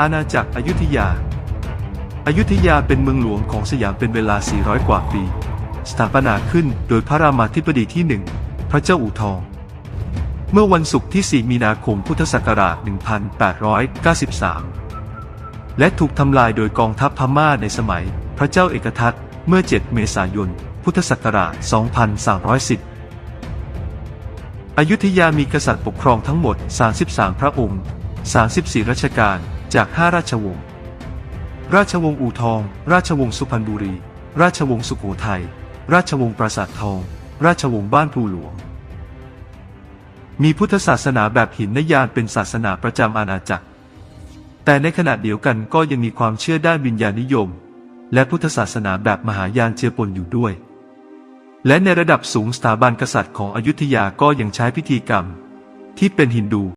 อาณาจักรอยุธยาอายุธยาเป็นเมืองหลวงของสยามเป็นเวลา 400 กว่าปี สถาปนาขึ้นโดยพระรามาธิบดีที่หนึ่ง พระเจ้าอู่ทอง เมื่อวันศุกร์ที่ 4 มีนาคม พุทธศักราช 1893 และถูกทำลายโดยกองทัพพม่าในสมัย พระเจ้าเอกทัตเมื่อ 7 เมษายน พุทธศักราช 2310 อยุธยามีกษัตริย์ปกครองทั้งหมด 33 พระองค์ 34 รัชกาล จาก 5 ราชวงศ์ ราชวงศ์อู่ทอง ราชวงศ์สุพรรณบุรี ราชวงศ์สุโขทัย ราชวงศ์ปราสาททอง ราชวงศ์บ้านพลูหลวง มีพุทธศาสนาแบบหินนยานเป็นศาสนาประจำอาณาจักร แต่ในขณะเดียวกันก็ยังมีความเชื่อด้านวิญญาณนิยม และพุทธศาสนาแบบมหายานเจือปนอยู่ด้วย และในระดับสูงสถาบันกษัตริย์ของอยุธยาก็ยังใช้พิธีกรรม ที่เป็นฮินดู